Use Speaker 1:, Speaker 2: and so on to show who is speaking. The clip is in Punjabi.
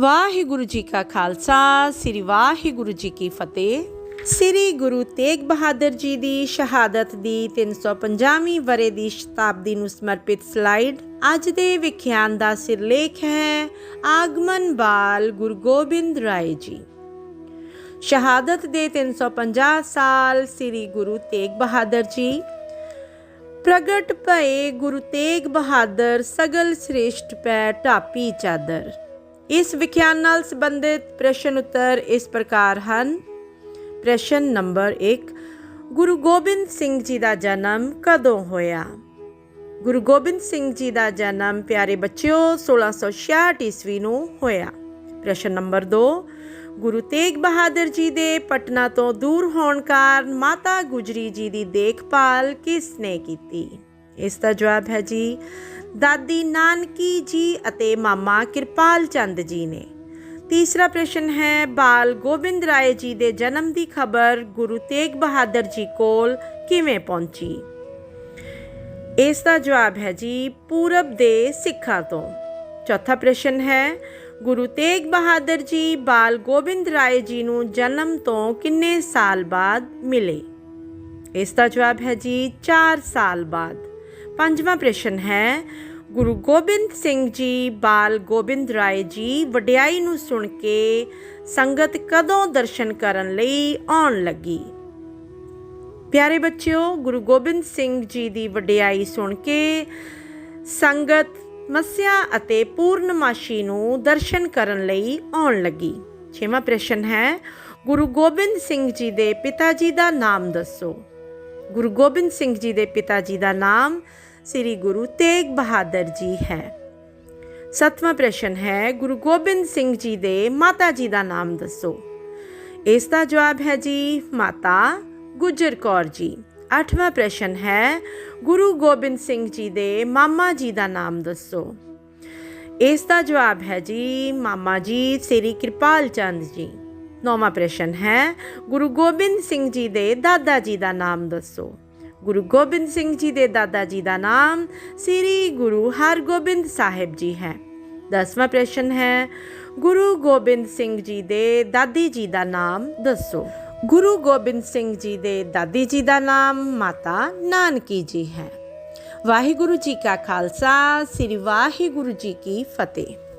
Speaker 1: ਵਾਹਿਗੁਰੂ ਜੀ ਕਾ ਖਾਲਸਾ, ਸ੍ਰੀ ਵਾਹਿਗੁਰੂ ਜੀ ਕੀ ਫਤਿਹ। ਸ੍ਰੀ ਗੁਰੂ ਤੇਗ ਬਹਾਦਰ ਜੀ ਦੀ ਸ਼ਹਾਦਤ ਦੀ 350ਵੀਂ ਵਰੇ ਦੀ ਸ਼ਤਾਬਦੀ ਨੂੰ ਸਮਰਪਿਤ ਸਲਾਈਡ ਅੱਜ ਦੇ ਵਿਖਿਆਨ ਦਾ ਸਿਰਲੇਖ ਹੈ, ਆਗਮਨ ਬਾਲ ਗੁਰੂ ਗੋਬਿੰਦ ਰਾਏ ਜੀ। ਸ਼ਹਾਦਤ ਦੇ 350 ਸਾਲ ਸ੍ਰੀ ਗੁਰੂ ਤੇਗ ਬਹਾਦਰ ਜੀ। ਪ੍ਰਗਟ ਭਏ ਗੁਰੂ ਤੇਗ ਬਹਾਦਰ ਸਗਲ ਸ੍ਰੇਸ਼ਟ ਪੈ ਢਾਪੀ ਚਾਦਰ। ਇਸ ਵਿਖਿਆਨ ਨਾਲ ਸੰਬੰਧਿਤ ਪ੍ਰਸ਼ਨ ਉੱਤਰ ਇਸ ਪ੍ਰਕਾਰ ਹਨ। ਪ੍ਰਸ਼ਨ ਨੰਬਰ 1 ਗੁਰੂ ਗੋਬਿੰਦ ਸਿੰਘ ਜੀ ਦਾ ਜਨਮ ਕਦੋਂ ਹੋਇਆ? ਗੁਰੂ ਗੋਬਿੰਦ ਸਿੰਘ ਜੀ ਦਾ ਜਨਮ ਪਿਆਰੇ ਬੱਚਿਓ 1666 ਈਸਵੀ ਨੂੰ ਹੋਇਆ। ਪ੍ਰਸ਼ਨ ਨੰਬਰ 2 ਗੁਰੂ ਤੇਗ ਬਹਾਦਰ ਜੀ ਦੇ ਪਟਨਾ ਤੋਂ ਦੂਰ ਹੋਣ ਕਾਰਨ ਮਾਤਾ ਗੁਜਰੀ ਜੀ ਦੀ ਦੇਖਭਾਲ ਕਿਸ ਨੇ ਕੀਤੀ? ਇਸ ਦਾ ਜਵਾਬ ਹੈ ਜੀ ਦਾਦੀ ਨਾਨਕੀ ਜੀ ਅਤੇ ਮਾਮਾ ਕਿਰਪਾਲ ਚੰਦ ਜੀ ਨੇ। ਤੀਸਰਾ ਪ੍ਰਸ਼ਨ ਹੈ, ਬਾਲ ਗੋਬਿੰਦ ਰਾਏ ਜੀ ਦੇ ਜਨਮ ਦੀ ਖਬਰ ਗੁਰੂ ਤੇਗ ਬਹਾਦਰ ਜੀ ਕੋਲ ਕਿਵੇਂ ਪਹੁੰਚੀ? ਇਸ ਦਾ ਜਵਾਬ ਹੈ ਜੀ, ਪੂਰਬ ਦੇ ਸਿੱਖਾਂ ਤੋਂ। ਚੌਥਾ ਪ੍ਰਸ਼ਨ ਹੈ, ਗੁਰੂ ਤੇਗ ਬਹਾਦਰ ਜੀ ਬਾਲ ਗੋਬਿੰਦ ਰਾਏ ਜੀ ਨੂੰ ਜਨਮ ਤੋਂ ਕਿੰਨੇ ਸਾਲ ਬਾਅਦ ਮਿਲੇ? ਇਸ ਦਾ ਜਵਾਬ ਹੈ ਜੀ 4 ਸਾਲ ਬਾਅਦ। ਪੰਜਵਾਂ ਪ੍ਰਸ਼ਨ ਹੈ, ਗੁਰੂ ਗੋਬਿੰਦ ਸਿੰਘ ਜੀ, ਬਾਲ ਗੋਬਿੰਦ ਰਾਏ ਜੀ ਵਡਿਆਈ ਨੂੰ ਸੁਣ ਕੇ ਸੰਗਤ ਕਦੋਂ ਦਰਸ਼ਨ ਕਰਨ ਲਈ ਆਉਣ ਲੱਗੀ? ਪਿਆਰੇ ਬੱਚਿਓ, ਗੁਰੂ ਗੋਬਿੰਦ ਸਿੰਘ ਜੀ ਦੀ ਵਡਿਆਈ ਸੁਣ ਕੇ ਸੰਗਤ ਮੱਸਿਆ ਅਤੇ ਪੂਰਨਮਾਸ਼ੀ ਨੂੰ ਦਰਸ਼ਨ ਕਰਨ ਲਈ ਆਉਣ ਲੱਗੀ। ਛੇਵਾਂ ਪ੍ਰਸ਼ਨ ਹੈ, ਗੁਰੂ ਗੋਬਿੰਦ ਸਿੰਘ ਜੀ ਦੇ ਪਿਤਾ ਜੀ ਦਾ ਨਾਮ ਦੱਸੋ। ਗੁਰੂ ਗੋਬਿੰਦ ਸਿੰਘ ਜੀ ਦੇ ਪਿਤਾ ਜੀ ਦਾ ਨਾਮ ਸ੍ਰੀ ਗੁਰੂ ਤੇਗ ਬਹਾਦਰ ਜੀ ਹੈ। ਸੱਤਵਾਂ ਪ੍ਰਸ਼ਨ ਹੈ, ਗੁਰੂ ਗੋਬਿੰਦ ਸਿੰਘ ਜੀ ਦੇ ਮਾਤਾ ਜੀ ਦਾ ਨਾਮ ਦੱਸੋ। ਇਸ ਦਾ ਜਵਾਬ ਹੈ ਜੀ, ਮਾਤਾ ਗੁਜਰ ਕੌਰ ਜੀ। ਅੱਠਵਾਂ ਪ੍ਰਸ਼ਨ ਹੈ, ਗੁਰੂ ਗੋਬਿੰਦ ਸਿੰਘ ਜੀ ਦੇ ਮਾਮਾ ਜੀ ਦਾ ਨਾਮ ਦੱਸੋ। ਇਸ ਦਾ ਜਵਾਬ ਹੈ ਜੀ, ਮਾਮਾ ਜੀ ਸ੍ਰੀ ਕਿਰਪਾਲ ਚੰਦ ਜੀ। ਨੌਵਾਂ ਪ੍ਰਸ਼ਨ ਹੈ, ਗੁਰੂ ਗੋਬਿੰਦ ਸਿੰਘ ਜੀ ਦੇ ਦਾਦਾ ਜੀ ਦਾ ਨਾਮ ਦੱਸੋ। ਗੁਰੂ ਗੋਬਿੰਦ ਸਿੰਘ ਜੀ ਦੇ ਦਾਦਾ ਜੀ ਦਾ ਨਾਮ ਸ੍ਰੀ ਗੁਰੂ ਹਰਗੋਬਿੰਦ ਸਾਹਿਬ ਜੀ ਹੈ। ਦਸਵਾਂ ਪ੍ਰਸ਼ਨ ਹੈ, ਗੁਰੂ ਗੋਬਿੰਦ ਸਿੰਘ ਜੀ ਦੇ ਦਾਦੀ ਜੀ ਦਾ ਨਾਮ ਦੱਸੋ। ਗੁਰੂ ਗੋਬਿੰਦ ਸਿੰਘ ਜੀ ਦੇ ਦਾਦੀ ਜੀ ਦਾ ਨਾਮ ਮਾਤਾ ਨਾਨਕੀ ਜੀ ਹੈ। ਵਾਹਿਗੁਰੂ ਜੀ ਕਾ ਖਾਲਸਾ, ਸ੍ਰੀ ਵਾਹਿਗੁਰੂ ਜੀ ਕੀ ਫਤਿਹ।